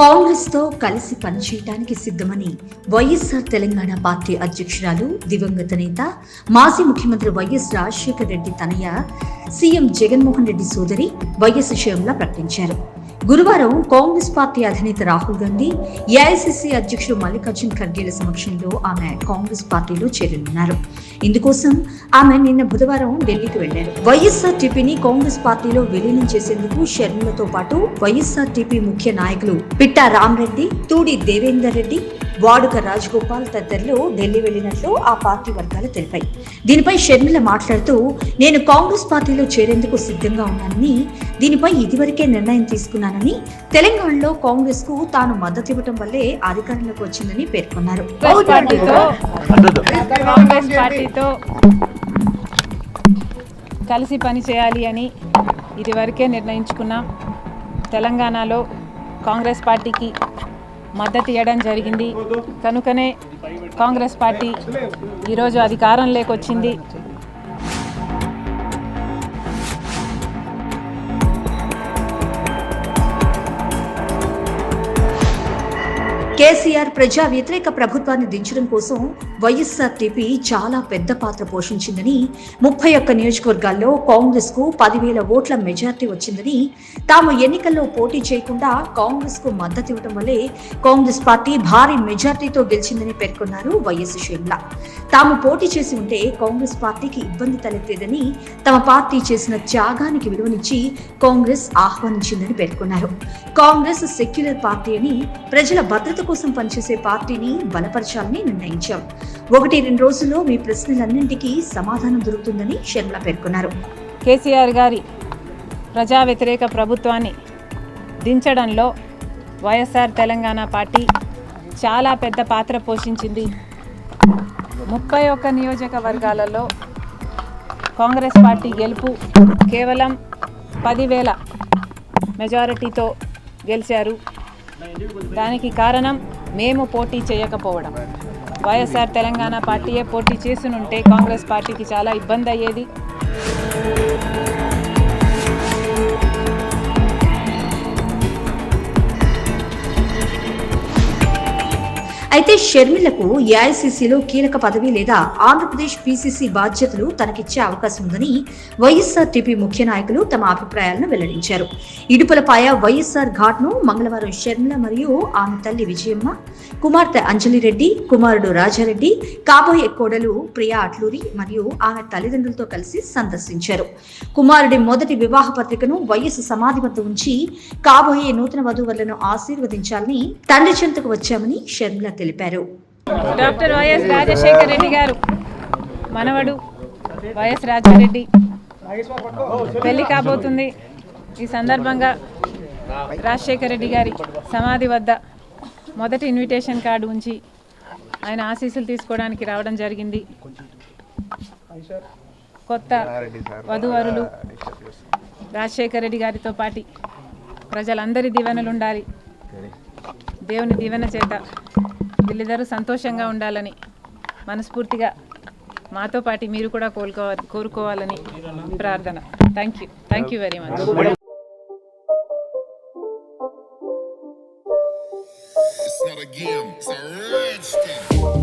కాంగ్రెస్తో కలిసి పనిచేయడానికి సిద్ధమని వైఎస్ఆర్ తెలంగాణ పార్టీ అధ్యక్షురాలు దివంగత నేత మాజీ ముఖ్యమంత్రి వైఎస్ రాజశేఖర రెడ్డి తనయ సీఎం జగన్మోహన్ రెడ్డి సోదరి వైఎస్ షర్మిల ప్రకటించారు. గురువారం కాంగ్రెస్ పార్టీ అధినేత రాహుల్ గాంధీ ఏఐసిసి అధ్యక్షుడు మల్లికార్జున్ ఖర్గేల సమక్షంలో ఆమె కాంగ్రెస్ పార్టీలో చేరనున్నారు. ఇందుకోసం ఆమె నిన్న బుధవారం ఢిల్లీకి వెళ్ళారు వైఎస్ఆర్ టీపీని కాంగ్రెస్ పార్టీలో విలీనం చేసేందుకు షర్మిలతో పాటు వైఎస్ఆర్ టీపీ ముఖ్య నాయకులు పిట్టా రామరెడ్డి తూడి దేవేందర్ రెడ్డి వాడుక రాజగోపాల్ తదితరులు ఢిల్లీ వెళ్ళినట్లు ఆ పార్టీ వర్గాలు తెలిపాయి. దీనిపై షర్మిల మాట్లాడుతూ నేను కాంగ్రెస్ పార్టీలో చేరేందుకు సిద్ధంగా ఉన్నానని దీనిపై ఇదివరకే నిర్ణయం తీసుకున్నానని తెలంగాణలో కాంగ్రెస్కు తాను మద్దతు ఇవ్వటం వల్లే అధికారంలోకి వచ్చిందని పేర్కొన్నారు. కాంగ్రెస్ పార్టీతో కాంగ్రెస్ పార్టీతో కలిసి పని చేయాలి అని ఇదివరకే నిర్ణయించుకున్నాం తెలంగాణలో కాంగ్రెస్ పార్టీకి మద్దతు ఇవ్వడం జరిగింది. కనుకనే కాంగ్రెస్ పార్టీ ఈరోజు అధికారం వచ్చింది. కేసీఆర్ ప్రజా వ్యతిరేక ప్రభుత్వాన్ని దించడం కోసం వైఎస్ఆర్ టీపీ చాలా పెద్ద పాత్ర పోషించిందని ముప్పై ఒక్క నియోజకవర్గాల్లో కాంగ్రెస్కు పదివేల ఓట్ల మెజార్టీ వచ్చిందని తాము ఎన్నికల్లో పోటీ చేయకుండా కాంగ్రెస్కు మద్దతు ఇవ్వడం వల్లే కాంగ్రెస్ పార్టీ భారీ మెజార్టీతో గెలిచిందని పేర్కొన్నారు వైఎస్ షర్మిల తాము పోటీ చేసి ఉంటే కాంగ్రెస్ పార్టీకి ఇబ్బంది తలెత్తేదని తమ పార్టీ చేసిన త్యాగానికి విలువనిచ్చి కాంగ్రెస్ ఆహ్వానించిందని పేర్కొన్నారు. కాంగ్రెస్ సెక్యులర్ పార్టీ అని ప్రజల భద్రత కోసం పనిచేసే పార్టీని బలపరచాలని నిర్ణయించాం. ఒకటి రెండు రోజుల్లో మీ ప్రశ్నలన్నింటికీ సమాధానం దొరుకుతుందని శర్మల పేర్కొన్నారు. కేసీఆర్ గారి ప్రజా వ్యతిరేక ప్రభుత్వాన్ని దించడంలో వైఎస్ఆర్ తెలంగాణ పార్టీ చాలా పెద్ద పాత్ర పోషించింది. ముప్పై ఒక్క నియోజకవర్గాలలో కాంగ్రెస్ పార్టీ గెలుపు కేవలం పదివేల మెజారిటీతో గెలిచారు. దానికి కారణం మేము పోటీ చేయకపోవడం. వైఎస్ఆర్ తెలంగాణ పార్టీయే పోటీ చేసినుంటే కాంగ్రెస్ పార్టీకి చాలా ఇబ్బంది అయ్యేది అయితే షర్మిలకు ఏఐసిసిలో కీలక పదవి లేదా ఆంధ్రప్రదేశ్ పిసిసి బాధ్యతలు తనకిచ్చే అవకాశం ఉందని వైఎస్ఆర్ టీపీ ముఖ్య నాయకులు తమ అభిప్రాయాలను వెల్లడించారు. ఇడుపులపాయ వైఎస్ఆర్ ఘాట్ను మంగళవారం షర్మిల మరియు ఆమె తల్లి విజయమ్మ కుమార్తె అంజలిరెడ్డి కుమారుడు రాజారెడ్డి కాబోయే కోడలు ప్రియా అట్లూరి మరియు ఆమె తల్లిదండ్రులతో కలిసి సందర్శించారు. కుమారుడి మొదటి వివాహ పత్రికను వైఎస్ సమాధి వద్ద ఉంచి కాబోయే నూతన వధువులను ఆశీర్వదించాలని తండ్రి చెంతకు వచ్చామని షర్మిల తెలిపారు. డాక్టర్ వైఎస్ రాజశేఖర రెడ్డి గారు మనవడు వైఎస్ రాజారెడ్డి పెళ్ళి కాబోతుంది. ఈ సందర్భంగా రాజశేఖర రెడ్డి గారి సమాధి వద్ద మొదటి ఇన్విటేషన్ కార్డు ఉంచి ఆయన ఆశీస్సులు తీసుకోవడానికి రావడం జరిగింది. కొత్త వధువరులు రాజశేఖర రెడ్డి గారితో పాటి ప్రజలందరి దీవెనలు ఉండాలి. దేవుని దీవెన చేత వీళ్ళిద్దరూ సంతోషంగా ఉండాలని మనస్ఫూర్తిగా మాతో పాటు మీరు కూడా కోలుకోవాలి కోరుకోవాలని ప్రార్థన. Thank you thank you very much It's not a game, it's a